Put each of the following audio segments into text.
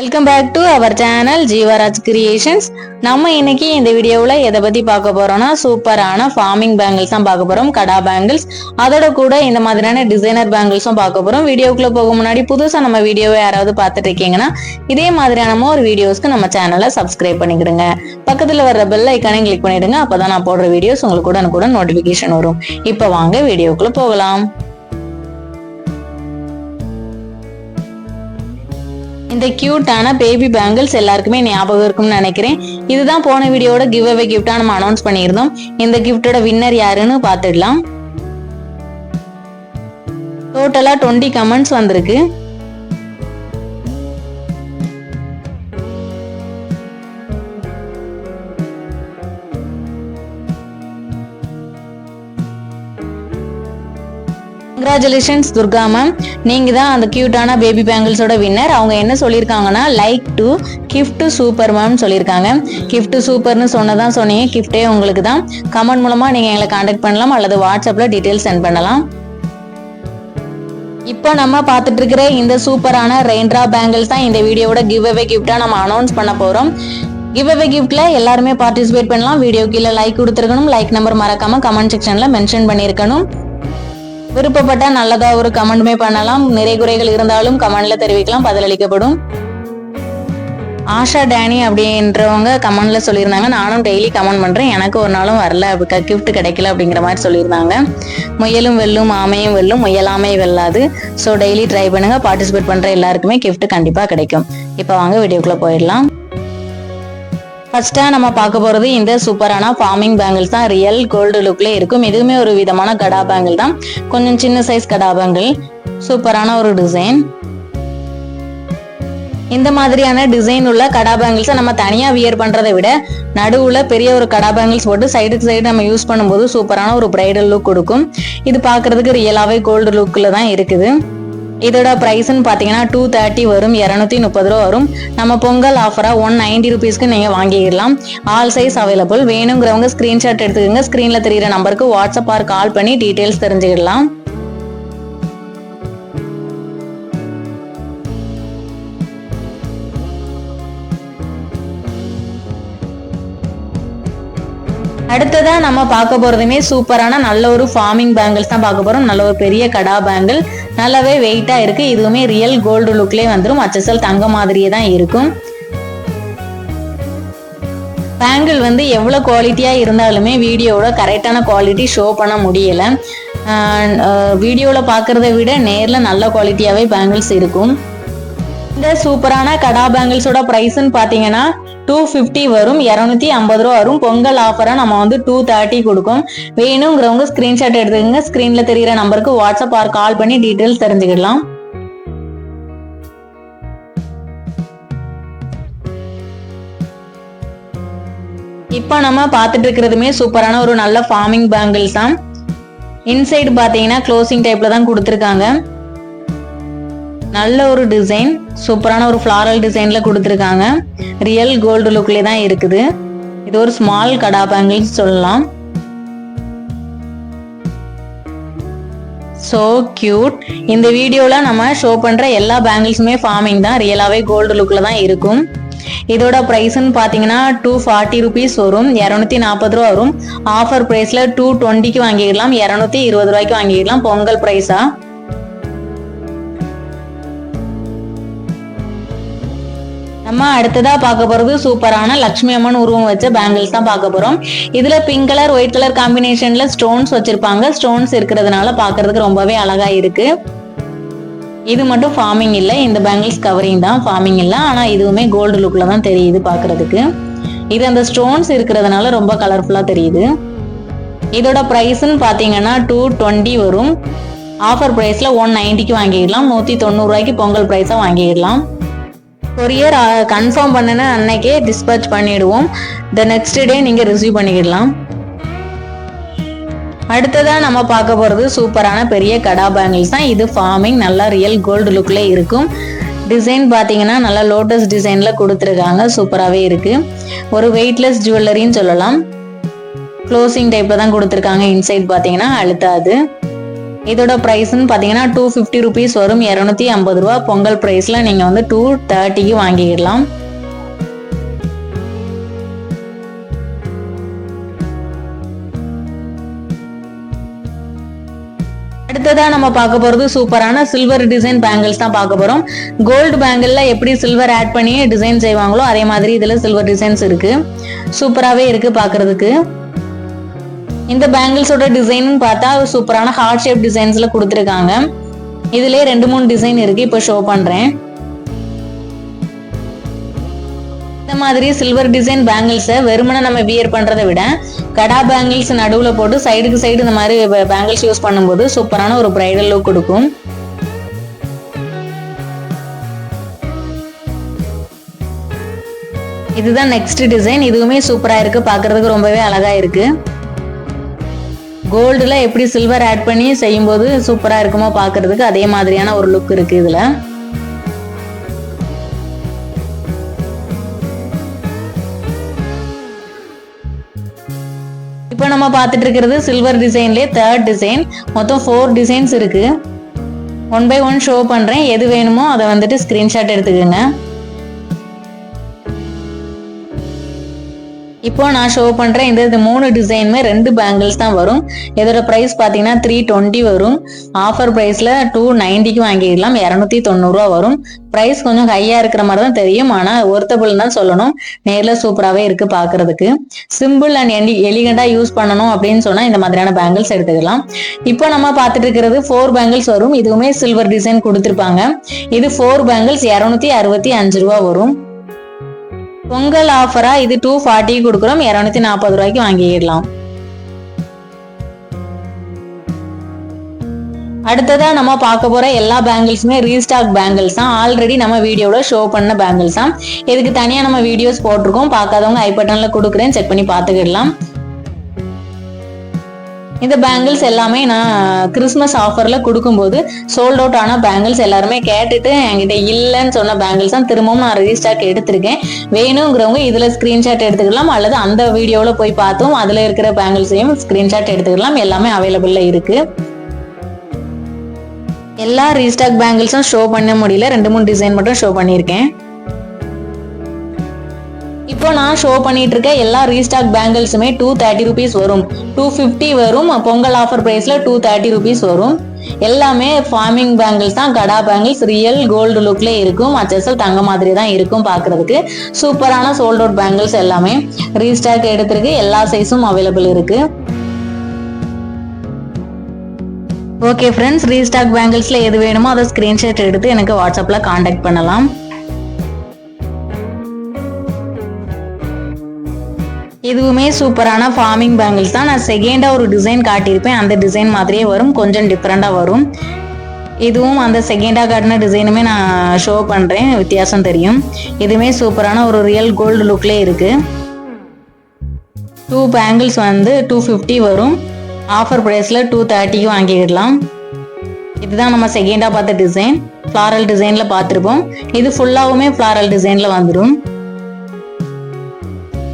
Welcome back to our channel Jeevaraj creations நம்ம இன்னைக்கு இந்த வீடியோவில் எதை பற்றி பார்க்க போகிறோம்னா சூப்பரான ஃபார்மிங் பேங்கிள்ஸ் தான் பார்க்க போகிறோம் கடா பேங்கிள்ஸ் அதோட கூட இந்த மாதிரியான டிசைனர் பேங்கிள்ஸும் பார்க்க போகிறோம் வீடியோக்குள்ளே போக முன்னாடி புதுசாக நம்ம வீடியோவை யாராவது பார்த்துட்டு இருக்கீங்கன்னா இதே மாதிரியான ஒரு வீடியோஸ்க்கு நம்ம சேனலை சப்ஸ்கிரைப் பண்ணிக்கிடுங்க. பக்கத்தில் வர்ற பெல் ஐக்கானையும் கிளிக் பண்ணிடுங்க அப்பதான் நான் போடுற வீடியோஸ் உங்களுக்கு கூட கூட நோட்டிஃபிகேஷன் வரும். இப்போ வாங்க வீடியோக்குள்ளே போகலாம். இந்த கியூட்டான பேபி பேங்கிள்ஸ் எல்லாருக்குமே ஞாபகம் இருக்கும்னு நினைக்கிறேன். இதுதான் போன வீடியோட கிவ் அவே கிஃப்டா நம்ம அனௌன்ஸ் பண்ணியிருந்தோம். இந்த கிஃப்டோட வின்னர் யாருன்னு பார்த்துடலாம். டோட்டலா டுவெண்ட்டி கமெண்ட்ஸ் வந்திருக்கு. கங்க்ராச்சுலேஷன்ஸ் துர்கா மேம் நீங்கள் தான் அந்த கியூட்டான பேபி பேங்கிள்ஸோட வின்னர் அவங்க என்ன சொல்லியிருக்காங்கன்னா like to gift super ma'am சொல்லியிருக்காங்க. கிஃப்ட் சூப்பர்னு சொன்னதான் சொன்னீங்க கிஃப்டே உங்களுக்கு தான். கமெண்ட் மூலமாக நீங்கள் எங்களை காண்டாக்ட் பண்ணலாம் அல்லது வாட்ஸ்அப்பில் டீட்டெயில்ஸ் சென்ட் பண்ணலாம். இப்போ நம்ம பார்த்துட்டு இருக்கிற இந்த சூப்பரான ரெயின்ட்ரா பேங்கிள்ஸ் தான் இந்த வீடியோவோட கிவ் அவே கிஃப்டாக நம்ம அனௌன்ஸ் பண்ண போகிறோம் கிவ் அவே கிஃப்ட்ல எல்லாருமே பார்ட்டிசிபேட் பண்ணலாம். வீடியோ கீழே லைக் கொடுத்துருக்கணும். லைக் நம்பர் மறக்காம கமெண்ட் செக்ஷன்ல மென்ஷன் பண்ணியிருக்கணும். விருப்பப்பட்ட நல்லதா ஒரு கமெண்ட்மே பண்ணலாம். நிறை குறைகள் இருந்தாலும் கமெண்ட்ல தெரிவிக்கலாம் பதிலளிக்கப்படும். ஆஷா டேனி அப்படின்றவங்க கமெண்ட்ல சொல்லியிருந்தாங்க. நானும் டெய்லி கமெண்ட் பண்றேன். எனக்கு ஒரு நாளும் வரல. கிஃப்ட் கிடைக்கல அப்படிங்கிற மாதிரி சொல்லியிருந்தாங்க. முயலும் வெல்லும் ஆமையும் வெல்லும் முயலாமை வெல்லாது. ஸோ டெய்லி ட்ரை பண்ணுங்க. பார்ட்டிசிபேட் பண்ற எல்லாருக்குமே கிஃப்ட் கண்டிப்பா கிடைக்கும். இப்போ வாங்க வீடியோக்குள்ள போயிடலாம். ஃபர்ஸ்டா நம்ம பார்க்க போறது இந்த சூப்பரான ஃபார்மிங் பேங்கிள்ஸ் தான். ரியல் கோல்டு லுக்ல இருக்கும். இதுவுமே ஒரு விதமான கடா பேங்கிள் தான். கொஞ்சம் சின்ன சைஸ் கடா பேங்கிள் சூப்பரான ஒரு டிசைன் இந்த மாதிரியான டிசைன் உள்ள கடா பேங்கிள்ஸை நம்ம தனியாக வியர் பண்ணுறதை விட நடுவில் பெரிய ஒரு கடா பேங்கிள்ஸ் போட்டு சைடுக்கு சைடு நம்ம யூஸ் பண்ணும்போது சூப்பரான ஒரு பிரைடல் லுக் கொடுக்கும். இது பார்க்குறதுக்கு ரியலாகவே கோல்டு லுக்கில் தான் இருக்குது. இதோட ப்ரைஸ்ன்னு பார்த்தீங்கன்னா டூ தேர்ட்டி வரும் இரநூத்தி முப்பது ரூபா வரும். நம்ம பொங்கல் ஆஃபராக ஒன் நைன்டி ருபீஸ்க்கு நீங்கள் வாங்கிடலாம். ஆல் சைஸ் அவைலபிள் வேணுங்கிறவங்க ஸ்க்ரீன்ஷாட் எடுத்துக்கோங்க. ஸ்க்ரீனில் தெரியிற நம்பருக்கு வாட்ஸ்அப் ஆர் கால் பண்ணி டீட்டெயில்ஸ் தெரிஞ்சுக்கிடலாம். அடுத்ததா நம்ம பார்க்க போறதுமே சூப்பரான நல்ல ஒரு ஃபார்மிங் பேங்கிள்ஸ் தான் பார்க்க போறோம். நல்ல ஒரு பெரிய கடா பேங்கிள் நல்லாவே வெயிட்டா இருக்கு. இதுவுமே ரியல் கோல்டு லுக்லேயே வந்துடும் அச்சசல் தங்க மாதிரியே தான் இருக்கும். பேங்கிள் வந்து எவ்வளோ குவாலிட்டியாக இருந்தாலுமே வீடியோவோட கரெக்டான குவாலிட்டி ஷோ பண்ண முடியலை. வீடியோவில் பார்க்குறத விட நேரில் நல்ல குவாலிட்டியாகவே பேங்கிள்ஸ் இருக்கும். இந்த சூப்பரான கடா பேங்கிள்ஸோட ப்ரைஸ்ன்னு பார்த்தீங்கன்னா டூ ஃபிஃப்டி வரும் இரநூத்தி ஐம்பது ரூபா வரும். பொங்கல் ஆஃபராக நம்ம வந்து டூ தேர்ட்டி கொடுக்கும். வேணுங்கிறவங்க ஸ்க்ரீன்ஷாட் எடுத்துக்கோங்க. ஸ்க்ரீனில் தெரிகிற நம்பருக்கு வாட்ஸ்அப் ஆர் கால் பண்ணி டீட்டெயில்ஸ் தெரிஞ்சுக்கலாம் இப்போ நம்ம பார்த்துட்டு இருக்கிறதுமே சூப்பரான ஒரு நல்ல ஃபார்மிங் பேங்கிள்ஸ் தான். இன்சைடு பார்த்தீங்கன்னா க்ளோசிங் டைப்பில் தான் கொடுத்துருக்காங்க. நல்ல ஒரு டிசைன் சூப்பரான ஒரு ஃப்ளாரல் டிசைன்ல கொடுத்துருக்காங்க. ரியல் கோல்டு லுக்லேயே தான் இருக்குது. இது ஒரு ஸ்மால் கடா பேங்கிள்ஸ் சொல்லலாம். ஸோ கியூட் இந்த வீடியோவில் நம்ம ஷோ பண்ணுற எல்லா பேங்கிள்ஸுமே ஃபார்மிங் தான் ரியலாகவே கோல்டு லுக்கில் தான் இருக்கும். இதோட ப்ரைஸ்ன்னு பார்த்தீங்கன்னா டூ ஃபார்ட்டி ருபீஸ் வரும் இரநூத்தி நாற்பது ரூபா வரும். ஆஃபர் ப்ரைஸில் டூ டுவெண்ட்டிக்கு வாங்கிக்கலாம் இரநூத்தி இருபது ரூபாய்க்கு வாங்கிக்கலாம் பொங்கல் ப்ரைஸா நம்ம அடுத்ததா பார்க்க போறது சூப்பரான லக்ஷ்மி அம்மன் உருவம் வச்ச பேங்கிள்ஸ் தான் பார்க்க போறோம். இதுல பிங்க் கலர் ஒயிட் கலர் காம்பினேஷன்ல ஸ்டோன்ஸ் வச்சிருப்பாங்க. ஸ்டோன்ஸ் இருக்கிறதுனால பார்க்கறதுக்கு ரொம்பவே அழகா இருக்கு. இது மட்டும் ஃபார்மிங் இல்லை. இந்த பேங்கிள்ஸ் கவரிங் தான் ஃபார்மிங் இல்லை. ஆனா இதுவுமே கோல்டு லுக்ல தான் தெரியுது பார்க்கிறதுக்கு. இது அந்த ஸ்டோன்ஸ் இருக்கிறதுனால ரொம்ப கலர்ஃபுல்லா தெரியுது. இதோட ப்ரைஸ்ன்னு பார்த்தீங்கன்னா டூ டுவெண்ட்டி வரும். ஆஃபர் ப்ரைஸில் ஒன் நைன்ட்டிக்கு வாங்கிடலாம். நூற்றி தொண்ணூறுரூவாய்க்கு பொங்கல் ப்ரைஸாக வாங்கிடலாம். கொரியர் கன்ஃபார்ம் பண்ணின அன்னைக்கே டிஸ்பேச் பண்ணிடுவோம். த நெக்ஸ்ட் டே நீங்கள் ரிசீவ் பண்ணிக்கிடலாம். அடுத்ததாக நம்ம பார்க்க போகிறது சூப்பரான பெரிய கடா பேங்கிள்ஸ் தான். இது ஃபார்மிங் நல்லா ரியல் கோல்டு லுக்கில் இருக்கும். டிசைன் பார்த்தீங்கன்னா நல்லா லோட்டஸ் டிசைனில் கொடுத்துருக்காங்க. சூப்பராகவே இருக்குது ஒரு வெயிட்லெஸ் ஜுவல்லரின்னு சொல்லலாம். க்ளோசிங் டைப்பில் தான் கொடுத்துருக்காங்க. இன்சைட் பார்த்தீங்கன்னா அழுத்தாது. இதோட ப்ரைஸ்ன்னு பார்த்தீங்கன்னா டூ ஃபிஃப்டி ருபீஸ் வரும். இரநூத்தி ஐம்பது ரூபா. பொங்கல் ப்ரைஸில் நீங்கள் வந்து டூ தேர்ட்டிக்கு வாங்கிடலாம் அடுத்ததாக நம்ம பார்க்க போகிறது சூப்பரான சில்வர் டிசைன் பேங்கிள்ஸ் தான் பார்க்க போகிறோம் கோல்டு பேங்கிளில் எப்படி சில்வர் ஆட் பண்ணி டிசைன் செய்வாங்களோ அதே மாதிரி இதில் சில்வர் டிசைன்ஸ் இருக்குது சூப்பராகவே இருக்கு பார்க்குறதுக்கு. இந்த பேங்கிள்ஸோட டிசைன் பார்த்தா சூப்பரான ஹார்ட் ஷேப் டிசைன்ஸ்ல கொடுத்துருக்காங்க. இதுலேயே ரெண்டு மூணு டிசைன் இருக்கு. இப்போ ஷோ பண்றேன். இந்த மாதிரி சில்வர் டிசைன் பேங்கிள்ஸை வெறுமனை நம்ம வியர் பண்றதை விட கடா பேங்கிள்ஸ் நடுவில் போட்டு சைடுக்கு சைடு இந்த மாதிரி பேங்கிள்ஸ் யூஸ் பண்ணும்போது சூப்பரான ஒரு பிரைடல் லுக் கொடுக்கும். இதுதான் நெக்ஸ்ட் டிசைன் இதுவுமே சூப்பரா இருக்கு. பார்க்கிறதுக்கு ரொம்பவே அழகா இருக்கு. கோல்டில் எப்படி சில்வர் ஆட் பண்ணி செய்யும்போது சூப்பராக இருக்குமோ பார்க்குறதுக்கு அதே மாதிரியான ஒரு லுக் இருக்குது இதில். இப்போ நம்ம பார்த்துட்டு இருக்கிறது சில்வர் டிசைன்லேயே தேர்ட் டிசைன் மொத்தம் ஃபோர் டிசைன்ஸ் இருக்கு. ஒன் பை ஒன் ஷோ பண்ணுறேன் எது வேணுமோ அதை வந்துட்டு ஸ்க்ரீன்ஷாட் எடுத்துக்கோங்க. இப்போ நான் ஷோ பண்றேன். இந்த இது மூணு டிசைனுமே ரெண்டு பேங்கிள்ஸ் தான் வரும். இதோட ப்ரைஸ் பார்த்தீங்கன்னா த்ரீ டுவெண்ட்டி வரும். ஆஃபர் ப்ரைஸ்ல டூ நைன்டிக்கு வாங்கிடலாம். இரநூத்தி தொண்ணூறுரூவா வரும். ப்ரைஸ் கொஞ்சம் ஹையா இருக்கிற மாதிரி தான் தெரியும். ஆனா ஒர்த்தபிள் தான் சொல்லணும். நேர்ல சூப்பராகவே இருக்கு பார்க்கிறதுக்கு சிம்பிள் அண்ட் எலி எலிகண்டா யூஸ் பண்ணணும் அப்படின்னு சொன்னா இந்த மாதிரியான பேங்கிள்ஸ் எடுத்துக்கலாம். இப்போ நம்ம பார்த்துட்டு இருக்கிறது ஃபோர் பேங்கிள்ஸ் வரும். இதுவுமே சில்வர் டிசைன் கொடுத்துருப்பாங்க. இது ஃபோர் பேங்கிள்ஸ் இரநூத்தி அறுபத்தி அஞ்சு ரூபா வரும். பொங்கல் ஆஃபரா இது டூ ஃபார்ட்டி கொடுக்குறோம். இரநூத்தி நாற்பது ரூபாய்க்கு வாங்கிடலாம். அடுத்ததா நம்ம பார்க்க போற எல்லா பேங்கிள்ஸுமே ரீஸ்டாக் பேங்கிள்ஸ் தான். ஆல்ரெடி நம்ம வீடியோவில் ஷோ பண்ண பேங்கிள்ஸ் தான். இதுக்கு தனியா நம்ம வீடியோஸ் போட்டிருக்கோம். பார்க்காதவங்க ஐ பட்டன்ல கொடுக்குறேன். செக் பண்ணி பார்த்துக்கிடலாம். இந்த பேங்கிள்ஸ் எல்லாமே நான் கிறிஸ்மஸ் ஆஃபர்ல கொடுக்கும்போது சோல்ட் அவுட் ஆன பேங்கிள்ஸ் எல்லாருமே கேட்டுட்டு என்கிட்ட இல்லைன்னு சொன்ன பேங்கிள்ஸ் தான் திரும்பவும் நான் ரெஜிஸ்டாக் எடுத்திருக்கேன். வேணுங்கிறவங்க இதுல ஸ்கிரீன்ஷாட் எடுத்துக்கலாம். அல்லது அந்த வீடியோவில் போய் பார்த்தோம் அதுல இருக்கிற பேங்கிள்ஸையும் ஸ்கிரீன்ஷாட் எடுத்துக்கலாம். எல்லாமே அவைலபிளில் இருக்கு. எல்லா ரீஸ்டாக் பேங்கிள்ஸும் ஷோ பண்ண முடியல. ரெண்டு மூணு டிசைன் மட்டும் ஷோ பண்ணியிருக்கேன். இப்போ நான் ஷோ பண்ணிட்டு இருக்க எல்லா ரீஸ்டாக் பேங்கிள்ஸுமே டூ தேர்ட்டி ருபீஸ் வரும். டூ ஃபிஃப்டி வரும். பொங்கல் ஆஃபர் ப்ரைஸ்ல டூ தேர்ட்டி ருபீஸ் வரும். எல்லாமே ஃபார்மிங் பேங்கிள்ஸ் தான். கடா பேங்கிள்ஸ் ரியல் கோல்டு லுக்ல இருக்கும். அச்சசல் தங்க மாதிரி தான் இருக்கும் பார்க்கறதுக்கு சூப்பரான சோல்ட் அவுட் பேங்கிள்ஸ் எல்லாமே ரீஸ்டாக் எடுத்திருக்கு. எல்லா சைஸும் அவைலபிள் இருக்கு. ஓகே ஃப்ரெண்ட்ஸ் ரீஸ்டாக் பேங்கிள்ஸ்ல எது வேணுமோ அதை ஸ்கிரீன்ஷாட் எடுத்து எனக்கு வாட்ஸ்அப்ல காண்டாக்ட் பண்ணலாம். இதுவுமே சூப்பரான ஃபார்மிங் பேங்கிள்ஸ் தான். நான் செகண்டாக ஒரு டிசைன் காட்டியிருப்பேன். அந்த டிசைன் மாதிரியே வரும். கொஞ்சம் டிஃப்ரெண்ட்டாக வரும். இதுவும் அந்த செகண்டாக காட்டின டிசைனுமே நான் ஷோ பண்ணுறேன் வித்தியாசம் தெரியும். இதுவுமே சூப்பரான ஒரு ரியல் கோல்டு லுக்லேயே இருக்குது டூ பேங்கிள்ஸ் வந்து டூ ஃபிஃப்டி வரும். ஆஃபர் ப்ரைஸில் டூ தேர்ட்டிக்கு வாங்கிடலாம் இதுதான் நம்ம செகண்டாக பார்த்த டிசைன் ஃப்ளாரல் டிசைனில் பார்த்துருப்போம். இது ஃபுல்லாகவுமே ஃப்ளாரல் டிசைனில் வந்துடும்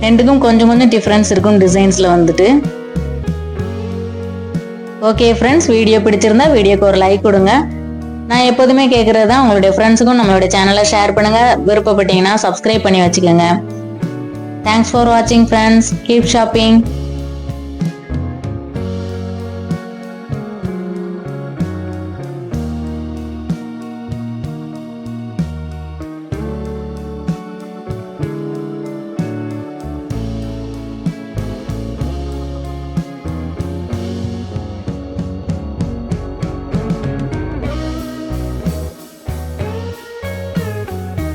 ரெண்டுக்கும் கொஞ்சம் கொஞ்சம் டிஃப்ரென்ஸ் இருக்கும் டிசைன்ஸில் வந்துட்டு. ஓகே ஃப்ரெண்ட்ஸ் வீடியோ பிடிச்சிருந்தா வீடியோக்கு ஒரு லைக் கொடுங்க. நான் எப்போதுமே கேட்குறது தான் உங்களுடைய ஃப்ரெண்ட்ஸுக்கும் நம்மளோட சேனலை ஷேர் பண்ணுங்கள் விருப்பப்பட்டீங்கன்னா சப்ஸ்கிரைப் பண்ணி வச்சுக்கோங்க. தேங்க்ஸ் ஃபார் வாட்சிங் ஃப்ரெண்ட்ஸ் கீப் ஷாப்பிங்